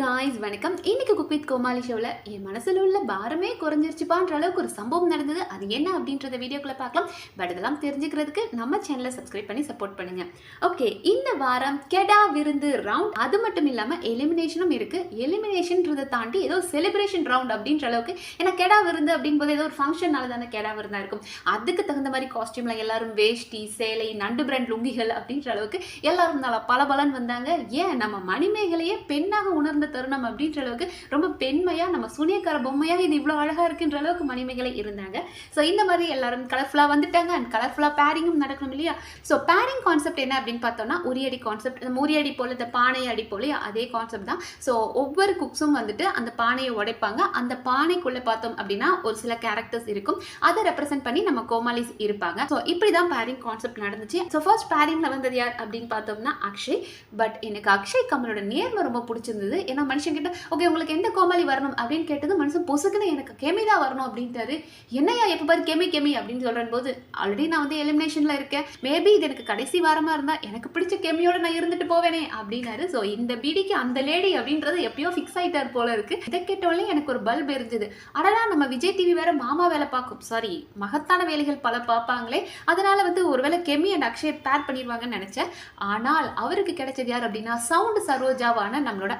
Guys வணக்கம். இன்னைக்கு cook with கோமாளி ஷோவில் என் மனசில் உள்ள பாரமே குறைஞ்சிருச்சுப்பான்ற அளவுக்கு ஒரு சம்பவம் நடந்தது. அது என்ன அப்படின்றத வீடியோக்குள்ள பார்க்கலாம். பட் இதெல்லாம் தெரிஞ்சுக்கிறதுக்கு நம்ம சேனலை சப்ஸ்கிரைப் பண்ணி சப்போர்ட் பண்ணுங்க. ஓகே இந்த வாரம் கெடா விருந்து ரவுண்ட் அது மட்டும் இல்லாமல் எலிமினேஷனும் இருக்கு. எலிமினேஷன்றதை தாண்டி ஏதோ செலிப்ரேஷன் ரவுண்ட் அப்படின்ற அளவுக்கு ஏன்னா கெடா விருந்து அப்படிங்கும்போது ஏதோ ஒரு ஃபங்க்ஷனால தானே கெடா விருந்தா இருக்கும். அதுக்கு தகுந்த மாதிரி காஸ்டியூம்ல எல்லாரும் வேஷ்டி சேலை நண்டு பிராண்ட் லுங்கிகள் அப்படின்ற அளவுக்கு எல்லாரும் நல்லா பல வந்தாங்க. ஏன்? நம்ம மணிமேகலையே பெண்ணாக உணர்ந்த தருணம் அப்படின்ற அளவுக்கு ரொம்ப பெண்மையாக நம்ம சூனியக்கார பொம்மையாக இது இவ்வளோ அழகா இருக்குன்ற அளவுக்கு மணிமேகலை இருந்தாங்க. ஸோ இந்த மாதிரி எல்லாரும் கலர்ஃபுல்லாக வந்துட்டாங்க. அண்ட் கலர்ஃபுல்லாக பேரிங்கும் நடக்கணும் இல்லையா? ஸோ பேரிங் கான்செப்ட் என்ன அப்படின்னு பார்த்தோம்னா உரியடி கான்செப்ட் இந்த உரியடி போல இந்த பானை அடி போலையா அதே கான்செப்ட் தான். ஸோ ஒவ்வொரு குக்ஸும் வந்துட்டு அந்த பானையை உடைப்பாங்க. அந்த பானைக்குள்ளே பார்த்தோம் அப்படின்னா ஒரு சில கேரக்டர்ஸ் இருக்கும். அதை ரெப்ரசென்ட் பண்ணி நம்ம கோமாலிஸ் இருப்பாங்க. ஸோ இப்படி தான் பேரிங் கான்செப்ட் நடந்துச்சு ஸோ ஃபர்ஸ்ட் பேரிங்கில் வந்தது யார் அப்படின்னு பார்த்தோம்னா அக்ஷய். பட் எனக்கு அக்ஷய் கமலோட நேர்மை ரொம்ப பிடிச்சிருந்தது. ஏன்னா மனுஷன் கேட்டால் ஓகே உங்களுக்கு எந்த கோமாளி வரணும்? அப்படின்னு கேட்டது மனுஷன் பொசுக்குன்னு எனக்கு கெமி தான் வரணும் அப்படின்ட்டாரு. என்னையா எப்போ பாரு கெமி கெமி அப்படின்னு சொல்கிற போது ஆல்ரெடி நான் வந்து எலிமினேஷனில் இருக்கேன். மேபி இது எனக்கு கடைசி வாரமாக இருந்தால் எனக்கு பிடிச்ச கெமியோட நான் இருந்துட்டு போவேனே அப்படின்னாரு. ஸோ இந்த பீடிக்கு அந்த லேடி அப்படின்றது எப்பயோ ஃபிக்ஸ் ஆகிட்டார் போல இருக்கு. இதை கேட்டோடனே எனக்கு ஒரு பல்ப் எரிஞ்சது. அடடா நம்ம விஜய் டிவி வேற மாமா வேலை பார்க்கும். சாரி மகத்தான வேலைகள் பல பார்ப்பாங்களே. அதனால வந்து ஒருவேளை கெமி அண்ட் அக்ஷய் பேர் பண்ணிடுவாங்கன்னு நினச்சேன். ஆனால் அவருக்கு கிடைச்சது யார் அப்படின்னா சவுண்ட் சரோஜாவான நம்மளோட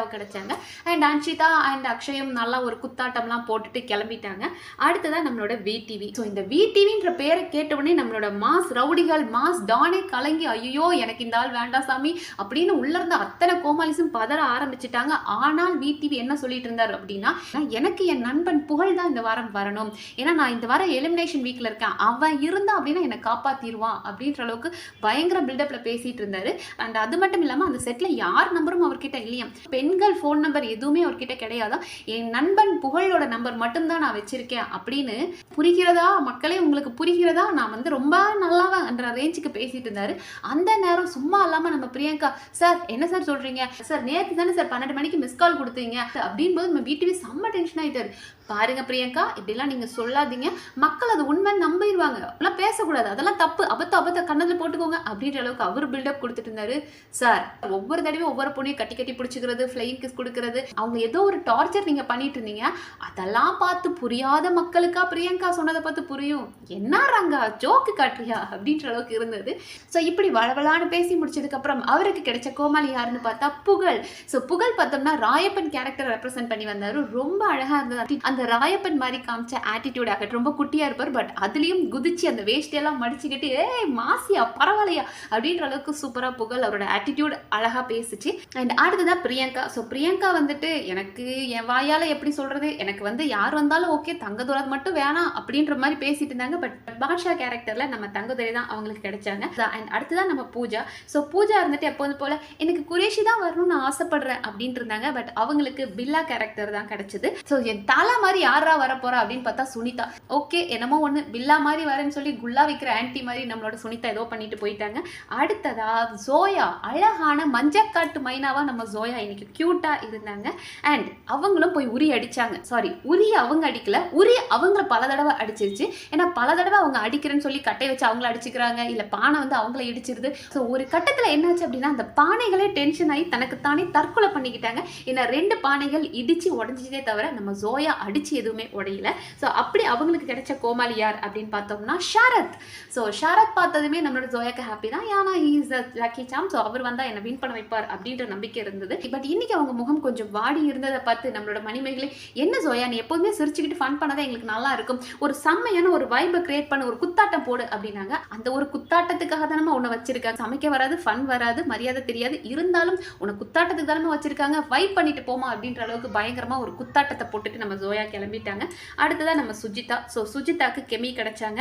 அன்ஷிதாவை கிடைச்சாங்க. அண்ட் அன்ஷிதா அண்ட் அக்ஷயம் நல்லா ஒரு குத்தாட்டம்லாம் போட்டுட்டு கிளம்பிட்டாங்க. அடுத்ததான் நம்மளோட விடிவி ஸோ இந்த விடிவின்ற பேரை கேட்ட உடனே நம்மளோட மாஸ் ரவுடிகள் மாஸ் டானே கலங்கி ஐயோ எனக்கு இந்த ஆள் வேண்டாம் சாமி அப்படின்னு உள்ளிருந்த அத்தனை கோமாளிஸும் பதற ஆரம்பிச்சிட்டாங்க. ஆனால் விடிவி என்ன சொல்லிட்டு இருந்தார் அப்படின்னா எனக்கு என் நண்பன் புகழ் தான் இந்த வாரம் வரணும். ஏன்னா நான் இந்த வாரம் எலிமினேஷன் வீக்கில் இருக்கேன். அவன் இருந்தா அப்படின்னா என்னை காப்பாத்திடுவான் அப்படின்ற அளவுக்கு பயங்கர பில்டப்ல பேசிட்டு இருந்தாரு. அண்ட் அது மட்டும் இல்லாம அந்த செட்ல யார் நம்பரும் அவர்கிட்ட இல்லையா பெண் பெண்கள் ஃபோன் நம்பர் எதுவுமே அவர்கிட்ட கிடையாதா? என் நண்பன் புகழோட நம்பர் மட்டும்தான் நான் வச்சிருக்கேன் அப்படின்னு புரிகிறதா? மக்களே உங்களுக்கு புரிகிறதா? நான் வந்து ரொம்ப நல்லாவன்ற ரேஞ்சுக்கு பேசிட்டு இருந்தாரு. அந்த நேரம் சும்மா இல்லாம நம்ம பிரியங்கா சார் என்ன சார் சொல்றீங்க? சார் நேற்று தானே சார் பன்னெண்டு மணிக்கு மிஸ் கால் கொடுத்தீங்க அப்படின் போது நம்ம வீட்டுவே செம்ம டென்ஷன் ஆயிட்டாரு. பாருங்க பிரியங்கா இப்படிலாம் நீங்க சொல்லாதீங்க. மக்கள் அது உண்மை நம்பிடுவாங்க. அப்படிலாம் பேசக்கூடாது. அதெல்லாம் தப்பு. அபத்த அபத்த கண்ணத்துல போட்டுக்கோங்க அப்படின்ற அளவுக்கு அவர் பில்டப் கொடுத்துட்டு இருந்தாரு. சார் ஒவ்வொரு தடவையும் ஒவ்வொரு பொண்ணையும் கட்டி கட்டி பிடிச்சிக்கிறது ஃப்ளைங் கிஸ் கொடுக்கறது. அவங்க ஏதோ ஒரு டார்ச்சர் நீங்க பண்ணிட்டு இருந்தீங்க. அதெல்லாம் பார்த்து புரியாத மக்களுக்கா பிரியங்கா சொன்னதை பார்த்து புரியும். என்ன ரங்கா ஜோக்கு காட்டுறியா? அப்படின்ற அளவுக்கு இருந்தது. ஸோ இப்படி வளவளான்னு பேசி முடிச்சதுக்கு அப்புறம் அவருக்கு கிடைச்ச கோமாளி யாருன்னு பார்த்தா புகழ். ஸோ புகழ் பார்த்தோம்னா ராயப்பன் கேரக்டர் ரெப்ரசென்ட் பண்ணி வந்தாரு. ரொம்ப அழகா இருந்தது. அந்த ராயப்பன் மாதிரி காமிச்ச ஆட்டிடியூட் ஆகட்டும். ரொம்ப குட்டியாக இருப்பார் பட் அதுலேயும் குதிச்சு அந்த வேஷ்டியெல்லாம் மடிச்சுக்கிட்டு ஏய் மாசியா பரவாயில்லையா? அப்படின்ற அளவுக்கு சூப்பராக புகழ் அவரோட ஆட்டிடியூட் அழகாக பேசிச்சு. அண்ட் அடுத்ததான் பிரியங்கா. ஸோ பிரியங்கா வந்துட்டு எனக்கு என் வாயால் எப்படி சொல்கிறது எனக்கு வந்து யார் வந்தாலும் ஓகே தங்கதுரை மட்டும் வேணாம் அப்படின்ற மாதிரி பேசிட்டு இருந்தாங்க. பட் பாஷா கேரக்டரில் நம்ம தங்கதுரை தான் அவங்களுக்கு கிடைச்சாங்க. அண்ட் அடுத்ததான் நம்ம பூஜா. ஸோ பூஜா இருந்துட்டு எப்போதும் போல் எனக்கு குரேஷி தான் வரணும்னு நான் ஆசைப்படுறேன் அப்படின்ட்டு இருந்தாங்க. பட் அவங்களுக்கு பில்லா கேரக்டர் தான் கிடைச்சது. ஸோ என் தலை மாதிரி யாரா வர போறா அப்படின்னு பார்த்தா சுனிதா. ஓகே என்னமோ ஒன்று பில்லா மாதிரி வரேன்னு சொல்லி குல்லா விற்கிற ஆன்டி மாதிரி நம்மளோட சுனிதா ஏதோ பண்ணிட்டு போயிட்டாங்க. அடுத்ததா ஜோயா. அழகான மஞ்சக்காட்டு மைனாவா நம்ம ஜோயா இன்னைக்கு கியூட்டா இருந்தாங்க. அண்ட் அவங்களும் போய் உரி அடிச்சாங்க. சாரி உரி அவங்க அடிக்கல. உரி அவங்கள பல தடவை அடிச்சிருச்சு. ஏன்னா பல தடவை அவங்க அடிக்கிறேன்னு சொல்லி கட்டை வச்சு அவங்கள அடிச்சுக்கிறாங்க. இல்ல பானை வந்து அவங்கள இடிச்சிருது. ஸோ ஒரு கட்டத்துல என்னாச்சு அப்படின்னா அந்த பானைகளே டென்ஷன் ஆகி தனக்குத்தானே தற்கொலை பண்ணிக்கிட்டாங்க. ஏன்னா ரெண்டு பானைகள் இடிச்சு உடஞ்சிட்டே தவிர நம்ம ஜோயா அடித்து எதுவுமே உடையல. ஸோ அப்படி அவங்களுக்கு கிடைச்ச கோமாளி யார் அப்படின்னு பார்த்தோம்னா ஷரத். ஸோ ஷரத் பார்த்ததுமே நம்மளோட ஜோயாக்கு ஹாப்பி தான். ஏன்னா is a lucky charm so அவர் வந்தால் என்னை வின் பண்ண வைப்பார் அப்படின்ற நம்பிக்கை இருந்தது. பட் இன்னைக்கு அவங்க முகம் கொஞ்சம் வாடி இருந்ததை பார்த்து நம்மளோட மணிமேகலை என்ன ஜோயா நீ எப்போதுமே சிரிச்சுக்கிட்டு ஃபன் பண்ணதான் எங்களுக்கு நல்லா இருக்கும். ஒரு செம்மையான ஒரு வைபை கிரியேட் பண்ண ஒரு குத்தாட்டம் போடு அப்படின்னாங்க. அந்த ஒரு குத்தாட்டத்துக்காக தானே உன்னை வச்சிருக்காங்க. சமைக்க வராது ஃபன் வராது மரியாதை தெரியாது. இருந்தாலும் உன்னை குத்தாட்டத்துக்கு தானே வச்சிருக்காங்க. வைப் பண்ணிட்டு போமா அப்படின்ற அளவுக்கு பயங்கரமாக ஒரு குத்தாட்டத்தை போட்டுட்டு நம்ம ஜோயா கிளம்பிட்டாங்க. அடுத்ததா நம்ம சுஜிதா. ஸோ சுஜிதாக்கு கெமி கிடைச்சாங்க.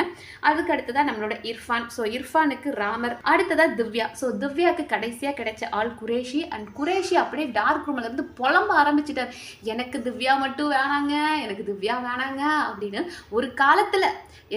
அதுக்கு அடுத்ததா நம்மளோட இர்ஃபான். ஸோ இர்ஃபானுக்கு ராமர். அடுத்ததா திவ்யா. ஸோ திவ்யாவுக்கு கடைசியா கிடைச்ச ஆள் குரேஷி. அண்ட் குரேஷி அப்படியே டார்க் ரூமில் இருந்து புலம்ப ஆரம்பிச்சிட்டார். எனக்கு திவ்யா மட்டும் வேணாங்க. எனக்கு திவ்யா வேணாங்க. அப்படின்னு ஒரு காலத்தில்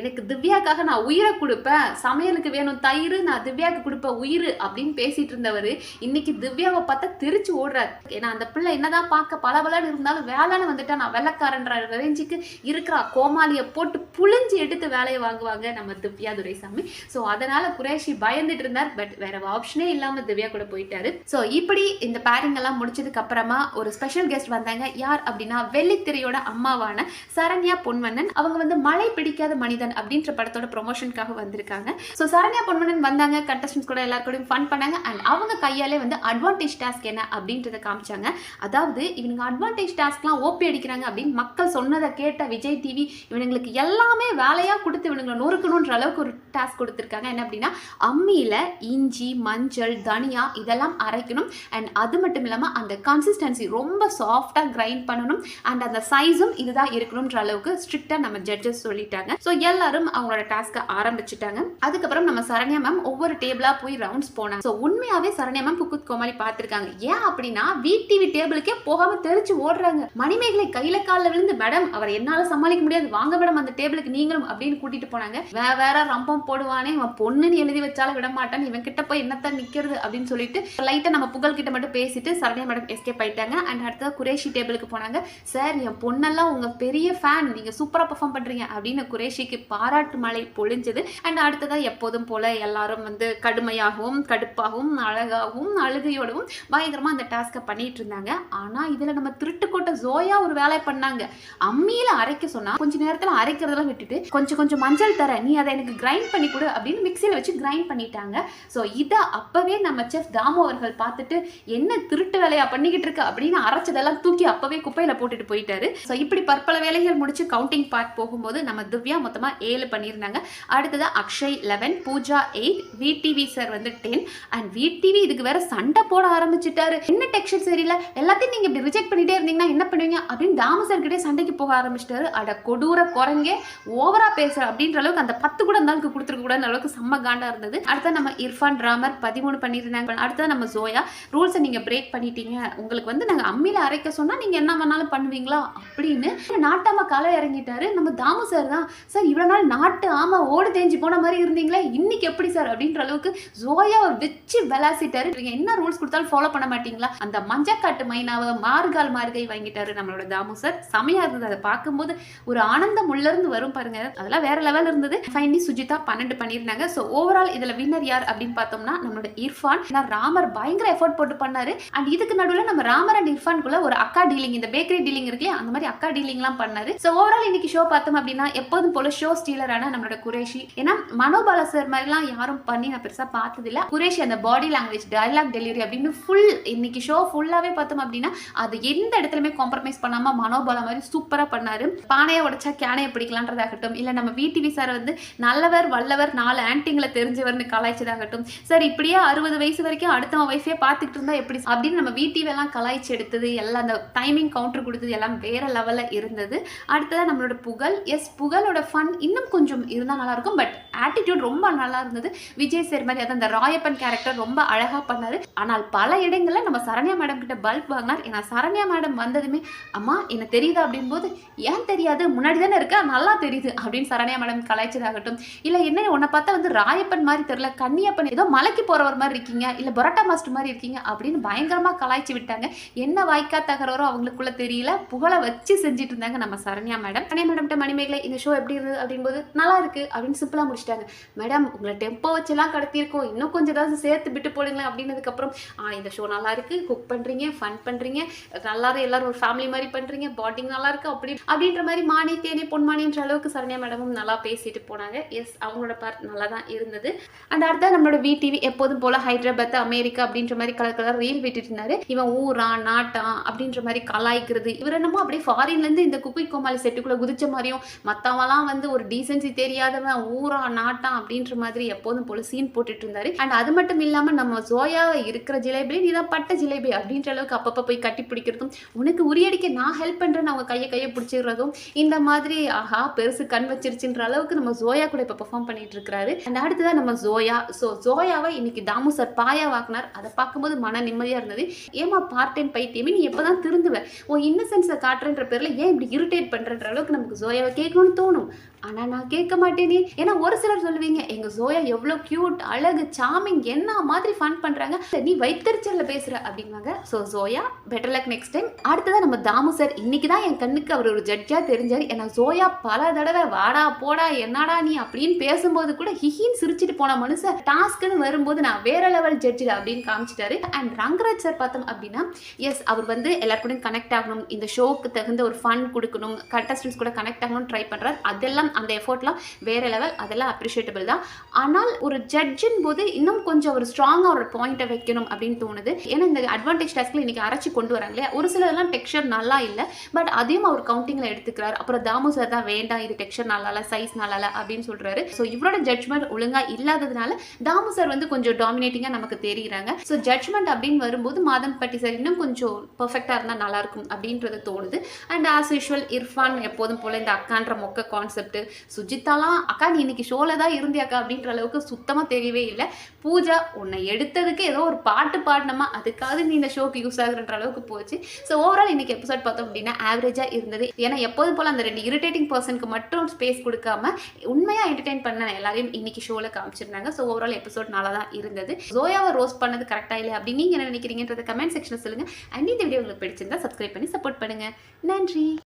எனக்கு திவ்யாக்காக நான் உயிரை கொடுப்பேன். சமையலுக்கு வேணும் தயிர். நான் திவ்யாவுக்கு கொடுப்பேன் உயிர். அப்படின்னு பேசிட்டு இருந்தவர் இன்னைக்கு திவ்யாவை பார்த்தா தெரிச்சு ஓடுறாரு. ஏன்னா அந்த பிள்ளை என்னதான் பார்க்க பளபளன்னு இருந்தாலும் வேலைன்னு வந்துட்டா நான் வெள்ளக்காரன்ற பண்ற ரேஞ்சுக்கு இருக்கிற கோமாளியை போட்டு புழிஞ்சு எடுத்து வேலையை வாங்குவாங்க நம்ம திவ்யா துரைசாமி. ஸோ அதனால குரேஷி பயந்துட்டு இருந்தார். பட் வேற ஆப்ஷனே இல்லாம திவ்யா கூட போயிட்டாரு. ஸோ இப்படி இந்த பேரிங் எல்லாம் முடிச்சதுக்கு அப்புறமா ஒரு ஸ்பெஷல் கெஸ்ட் வந்தாங்க. யார் அப்படின்னா வெள்ளித்திரையோட அம்மாவான சரண்யா பொன்வண்ணன். அவங்க வந்து மழை பிடிக்காத மனிதன் அப்படின்ற படத்தோட ப்ரொமோஷனுக்காக வந்திருக்காங்க. ஸோ சரண்யா பொன்வண்ணன் வந்தாங்க. கண்டஸ்டன்ஸ் கூட எல்லாருக்கூடையும் ஃபன் பண்ணாங்க. அண்ட் அவங்க கையாலே வந்து அட்வான்டேஜ் டாஸ்க் என்ன அப்படின்றத காமிச்சாங்க. அதாவது இவங்க அட்வான்டேஜ் டாஸ்க்லாம் ஓபி அடிக்கிறாங்க அப்படின்னு மக்கள் சொன்னதை கேட்ட விஜய் டிவி இவனுங்களுக்கு எல்லாமே வேலையாக கொடுத்து இவனுங்களை நொறுக்கணுன்ற அளவுக்கு ஒரு டாஸ்க் கொடுத்துருக்காங்க. என்ன அப்படின்னா அம்மியில் இஞ்சி மஞ்சள் தனியா இதெல்லாம் அரைக்கணும். அண்ட் அது மட்டும் இல்லாமல் அந்த கன்சிஸ்டன்சி ரொம்ப சாஃப்டாக கிரைண்ட் பண்ணணும். அண்ட் அந்த சைஸும் இதுதான் இருக்கணுன்ற அளவுக்கு ஸ்ட்ரிக்டாக நம்ம ஜட்ஜஸ் சொல்லிட்டாங்க. ஸோ எல்லாரும் அவங்களோட டாஸ்க்கை ஆரம்பிச்சிட்டாங்க. அதுக்கப்புறம் நம்ம சரண்யா மேம் ஒவ்வொரு டேபிளாக போய் ரவுண்ட்ஸ் போனாங்க. ஸோ உண்மையாகவே சரண்யா மேம் குக்குத் கோமாளி பார்த்துருக்காங்க. ஏன் அப்படின்னா டிவி டேபிளுக்கே போகாம தெரிச்சு ஓடுறாங்க. மணிமேகலை கையில காலில் விழுந்து மேடம் அவர் என்னால் சமாளிக்க முடியாது. வாங்க மேடம் அந்த டேபிளுக்கு நீங்களும் அப்படின்னு கூட்டிட்டு போனாங்க. வேற வேற ரம்பம் போடுவானே இவன் பொண்ணுன்னு எழுதி வச்சாலும் விட மாட்டான் இவன் கிட்ட போய் என்னத்தான் நிக்கிறது? அப்படின்னு சொல்லிட்டு லைட்டா நம்ம புகழ் கிட்ட மட்டும் பேசிட்டு சரண்யா மேடம் எஸ்கேப் ஆயிட்டாங்க. அண்ட் அடுத்தது குரேஷி டேபிளுக்கு போனாங்க. சார் என் பொண்ணெல்லாம் உங்க பெரிய ஃபேன் நீங்க சூப்பரா பெர்ஃபார்ம் பண்றீங்க அப்படின்னு குரேஷிக்கு பாராட்டு மழை பொழிஞ்சது. அண்ட் அடுத்ததா எப்போதும் போல எல்லாரும் வந்து கடுமையாகவும் கடுப்பாகவும் அழகாகவும் அழுகையோடவும் பயங்கரமா அந்த டாஸ்க்கை பண்ணிட்டு இருந்தாங்க. ஆனா இதுல நம்ம திருட்டுக்கோட்டை ஜோயா ஒரு வேலை பண்ணாங்க. அம்மியில அரைக்க சொன்னா கொஞ்ச நேரத்துல அரைக்கிறதெல்லாம் விட்டுட்டு கொஞ்சம் கொஞ்சம் மஞ்சள் தர நீ அதை எனக்கு கிரைண்ட் பண்ணி கொடு அப்படின்னு மிக்சியில் வச்சு கிரைண்ட் பண்ணிட்டாங்க. ஸோ இதை அப்போவே நம்ம செஃப் தாமு அவர்கள் பார்த்துட்டு என்ன திருட்டு வேலையா பண்ணிக்கிட்டு இருக்கு? அப்படின்னு அரைச்சதெல்லாம் தூக்கி அப்போவே குப்பையில் போட்டுட்டு போயிட்டாரு. ஸோ இப்படி பற்பல வேலைகள் முடிச்சு கவுண்டிங் பார்ட் போகும்போது நம்ம திவ்யா மொத்தமாக ஏழு பண்ணியிருந்தாங்க. அடுத்தது Akshay eleven Pooja eight VTV sir வந்து டென் அண்ட் விடிவி இதுக்கு வேற சண்டை போட ஆரம்பிச்சிட்டாரு. என்ன டெக்ஸ்டர் சரியில்லை எல்லாத்தையும் நீங்கள் இப்படி ரிஜெக்ட் பண்ணிட்டே இருந்தீங்கன்னா என்ன பண்ணுவீங்க? அப்படின்னு தாமு சார் கிட்டே சண்டைக்கு போக ஆரம்பிச்சிட்டாரு. அட கொடூர குரங்கே ஓவரா பேசுற அப்படின்ற அளவுக்கு அந்த பத்து கூட இருந்தாலும் கொடுத்துருக்க கூட அளவுக்கு செம்ம காண்டா இருந்தது. அடுத்த நம்ம இர்ஃபான் ராமர் பதிமூணு பண்ணியிருந்தாங்க. அடுத்தது நம்ம ஜோயா. ரூல்ஸை நீங்க பிரேக் பண்ணிட்டீங்க. உங்களுக்கு வந்து நாங்க அம்மியில அரைக்க சொன்னா நீங்க என்ன வேணாலும் பண்ணுவீங்களா? அப்படின்னு. நாட்டாம களை இறங்கிட்டாரு. நம்ம தாமு சார் தான். சார் இவ்வளவு நாள் நாட்டு ஆமா ஓடு தேஞ்சு போன மாதிரி இருந்தீங்களே? இன்னைக்கு எப்படி சார் அப்படின்ற அளவுக்கு ஜோயாவை வச்சு விளாசிட்டாரு. நீங்க என்ன ரூல்ஸ் கொடுத்தாலும் ஃபாலோ பண்ண மாட்டீங்களா? அந்த மஞ்சக்காட்டு மைனாவை மார்கால் மார்கை வாங்கிட்டாரு நம்மளோட தாமு சார் செமையாக இருந்தது. அதை பார்க்கும்போது ஒரு ஆனந்தம் உள்ள இருந்து வரும் பாருங்க. அதெல்லாம் வேற லெவல் இருந்தது. ஃபைனலி சுஜிதா பன்னெண்டு பண்ணியிருந்தாங்க. ஸோ ஓவரால் இதில் வின்னர் யார் அப்படின்னு பார்த்தோம்னா நம்மளோட இர்ஃபான். நான் ராமர் பயங்கர எஃபோர்ட் போட்டு பண்ணாரு. அண்ட் இதுக்கு நடுவில் நம்ம ராமர் அண்ட் இர்ஃபான்குள்ள ஒரு அக்கா டீலிங் இந்த பேக்கரி டீலிங் இருக்கு அந்த மாதிரி அக்கா டீலிங்லாம் பண்ணாரு. ஸோ ஓவரால் இன்னைக்கு ஷோ பார்த்தோம் அப்படின்னா எப்போதும் போல ஷோ ஸ்டீலரான நம்மளோட குரேஷி. ஏன்னா மனோபால சார் மாதிரிலாம் யாரும் பண்ணி நான் பெருசாக பார்த்ததில்ல. குரேஷி அந்த பாடி லாங்குவேஜ் டைலாக் டெலிவரி அப்படின்னு ஃபுல் இன்னைக்கு ஷோ ஃபுல்லாகவே பார்த்தோம் அப்படின்னா அது எந்த இடத்துலையுமே காம்ப்ரமைஸ் பண்ணாமல் மனோபால மாதிரி சூப்பராக பண்ணாரு. பானையை உடைச்சா கேனையை பிடிக்கலான்றதாகட்டும் இல்லை நம்ம விடிவி சார் வந்து நல்லவர் வல்லவர் நாலு ஆன்டிங்களை தெரிஞ்சவர்னு கலாய்ச்சதாகட்டும். சார் இப்படியே அறுபது வயசு வரைக்கும் அடுத்தவன் வயசே பார்த்துக்கிட்டு இருந்தா எப்படி? அப்படின்னு நம்ம விடிவி எல்லாம் கலாய்ச்சி எடுத்தது எல்லாம் அந்த டைமிங் கவுண்டர் கொடுத்தது எல்லாம் வேற லெவலில் இருந்தது. அடுத்ததாக நம்மளோட புகழ். எஸ் புகழோட ஃபன் இன்னும் கொஞ்சம் இருந்தால் நல்லா இருக்கும் பட் ஆட்டிடியூட் ரொம்ப நல்லா இருந்தது. விஜய் சார் மாதிரி அதான் அந்த ராயப்பன் கேரக்டர் ரொம்ப அழகாக பண்ணார். ஆனால் பல இடங்களில் நம்ம சரண்யா மேடம் கிட்ட பல்ப் வாங்கினார். ஏன்னா சரண்யா மேடம் வந்ததுமே அம்மா என்ன தெரியுதா? அப்படின்போது ஏன் தெரியாது? முன்னாடி தானே இருக்கா? நல்லா தெரியுது. அப்படின்னு சரண்யா மேடம் கலாய்ச்சதாகட்டும். இல்ல என்ன உன்னை பார்த்தா வந்து ராயப்பன் மாதிரி தெரியல கன்னியப்பன் ஏதோ மலைக்கு போறவர் மாதிரி இருக்கீங்க இல்ல பரோட்டா மாஸ்டர் மாதிரி இருக்கீங்க அப்படின்னு பயங்கரமா கலாய்ச்சி விட்டாங்க. என்ன வாய்க்கா தகரவரோ அவங்களுக்குள்ள தெரியல புகழை வச்சு செஞ்சுட்டு இருந்தாங்க நம்ம சரண்யா மேடம். சரண்யா மேடம்கிட்ட மணிமேகலை இந்த ஷோ எப்படி இருந்தது அப்படின்போது நல்லா இருக்கு அப்படின்னு சிம்பிளா முடிச்சிட்டாங்க. மேடம் உங்களை டெம்போ வச்செல்லாம் கடத்தியிருக்கோம் இன்னும் கொஞ்சம் ஏதாவது சேர்த்து விட்டு போடுங்களேன் அப்படின்னதுக்கப்புறம் இந்த ஷோ நல்லா இருக்கு குக் பண்றீங்க ஃபன் பண்றீங்க நல்லா எல்லாரும் ஒரு ஃபேமிலி மாதிரி பண்றீங்க பாட்டிங் நல்லா இருக்கு அப்படி அப்படின்ற மாதிரி மானி தேனி பொன்மானின்ற அளவுக்கு சரண்யா மேடமும் நல்லா பேசிட்டு போனாங்க. எஸ் அவங்களோட பார்ட் நல்லா தான் இருந்தது. அண்ட் அடுத்தா நம்மளோட விடிவி எப்போதும் போல ஹைதராபாத் அமெரிக்கா அப்படின்ற மாதிரி கலர் கலர் ரீல் விட்டுட்டு இருந்தாரு இவன் ஊரா நாட்டா அப்படின்ற மாதிரி கலாய்க்கிறது. இவர் என்னமோ அப்படியே ஃபாரின்ல இருந்து இந்த குப்பை கோமாளி செட்டுக்குள்ள குதிச்ச மாதிரியும் மத்தவங்கலாம் வந்து ஒரு டீசென்சி தெரியாதவன் ஊரா நாட்டான் அப்படின்ற மாதிரி எப்போதும் போல சீன் போட்டுட்டு இருந்தாரு அண்ட் அது மட்டும் இல்லாம நம்ம ஜோயாவை இருக்கிற ஜிலேபி நீ தான் பட்ட ஜிலேபி அப்படின்ற அளவுக்கு அப்பப்போ போய் கட்டி பிடிக்கிறதும் உனக்கு உரியடிக்க நான் ஹெல்ப் பண்றேன்னு அவங்க கையை கையை பிடிச்சிடுறதும் இந்த மாதிரி ஆஹா பெருசு கண் வச்சிருச்சுன்ற அளவுக்கு நம்ம ஜோயா கூட இப்போ பெர்ஃபார்ம் பெர்ஃபார்ம் பண்ணிட்டு இருக்கிறாரு அண்ட் அடுத்ததான் நம்ம ஜோயா. ஸோ ஜோயாவை இன்னைக்கு தாமு சார் பாயா வாக்குனார். அதை பார்க்கும்போது மன நிம்மதியாக இருந்தது. ஏமா பார்ட் டைம் பைத்தியமே நீ எப்போ தான் திருந்துவ ஓ இன்னசென்ஸை காட்டுறன்ற பேரில் ஏன் இப்படி இரிட்டேட் பண்ணுறன்ற அளவுக்கு நமக்கு ஜோயாவை கேட்கணும்னு தோணும். ஆனால் நான் கேட்க மாட்டேனே. ஏன்னா ஒரு சிலர் சொல்லுவீங்க எங்கள் ஜோயா எவ்வளோ க்யூட் அழகு சாமிங் என்ன மாதிரி ஃபன் பண்ணுறாங்க நீ வைத்தறிச்சலில் பேசுகிற அப்படின்வாங்க so Zoya better luck next time அடுத்ததான் நம்ம தாமு சார் இன்னைக்கு தான் என் கண்ணுக்கு அவர் ஒரு ஜட்ஜாக தெரிஞ்சார். ஏன்னா ஜோயா பல தடவை வாடா போடா என்னடா நீ அப்படின்னு பேசும்போது கூட ஹிஹின்னு சிரிச்சிட்டு போன மனுஷன் டாஸ்க்குன்னு வரும்போது நான் வேற லெவல் ஜட்ஜு அப்படின்னு காமிச்சிட்டாரு. அண்ட் ரங்கராஜ் சார் பார்த்தோம் அப்படின்னா எஸ் அவர் வந்து எல்லாருக்கூடையும் கனெக்ட் ஆகணும். இந்த ஷோக்கு தகுந்த ஒரு ஃபன் கொடுக்கணும். கண்டஸ்டன்ஸ் கூட கனெக்ட் ஆகணும்னு ட்ரை பண்ணுறாரு அதெல்லாம் அந்த எஃபோர்ட்லாம் வேற லெவல் அதெல்லாம் அப்ரிஷியேட்டபிள் தான். ஆனால் ஒரு ஜட்ஜின் போது இன்னும் கொஞ்சம் ஒரு ஸ்ட்ராங்காக ஒரு பாயிண்ட்டை வைக்கணும் அப்படின்னு தோணுது. ஏன்னா இந்த அட்வான்டேஜ் டாஸ்க்கில் இன்னைக்கு அரைச்சி கொண்டு வராங்களே. ஒரு சிலதெல்லாம் டெக்ஸ்சர் நல்லா இல்லை. பட் அதையும் அவர் கவுண்டிங்கில் எடுத்துக்கிறார். அப்புறம் தாமு சார் தான் வேண்டாம் இது டெக்ஸ்சர் நல்லா இல்லை சைஸ் நல்லா இல்லை அப்படின்னு சொல்கிறாரு ஸோ ஸோ இவரோட ஜட்ஜ்மெண்ட் ஒழுங்காக இல்லாததுனால தாமு சார் வந்து கொஞ்சம் டாமினேட்டிங்காக நமக்கு தெரியுறாங்க. ஸோ ஜட்ஜ்மெண்ட் அப்படின்னு வரும்போது மாதம் பட்டி சார் இன்னும் கொஞ்சம் பர்ஃபெக்டாக இருந்தால் நல்லாயிருக்கும் அப்படின்றது தோணுது. அண்ட் ஆஸ் யூஷுவல் இர்ஃபான் எப்போதும் போல் இந்த அக்கான்ற மொக்க கான்செப்ட் சுஜித்தாலாம் அக்கா நீ இன்னைக்கு ஷோவில் தான் இருந்தியாக்கா அப்படின்ற அளவுக்கு சுத்தமாக தெரியவே இல்லை. பூஜா உன்னை எடுத்ததுக்கு ஏதோ ஒரு பாட்டு பாடினமா அதுக்காக நீ இந்த ஷோக்கு யூஸ் ஆகுன்ற அளவுக்கு போச்சு. ஸோ ஓவரால் இன்னைக்கு எபிசோட் பார்த்தோம் அப்படின்னா ஆவரேஜாக இருந்தது. ஏன்னா எப்போதும் போல் அந்த ரெண்டு இரிட்டேட்டிங் பர்சனுக்கு மட்டும் ஸ்பேஸ் கொடுக்காம உண்மையாக என்டர்டைன் பண்ண எல்லாரையும் இன்னைக்கு ஷோவில் காமிச்சிருந்தாங்க. ஸோ ஓவரால் எபிசோட் நல்லா தான் இருந்தது. ஜோயாவை ரோஸ் பண்ணது கரெக்டாக இல்லை அப்படின்னு நீங்கள் என்ன நினைக்கிறீங்கன்றத கமெண்ட் செக்ஷனில் சொல்லுங்கள் அண்ட் இந்த வீடியோ உங்களுக்கு பிடிச்சிருந்தா சப்ஸ்கிரைப் பண்ணி சப்போர்ட் பண்ணுங்கள் நன்றி.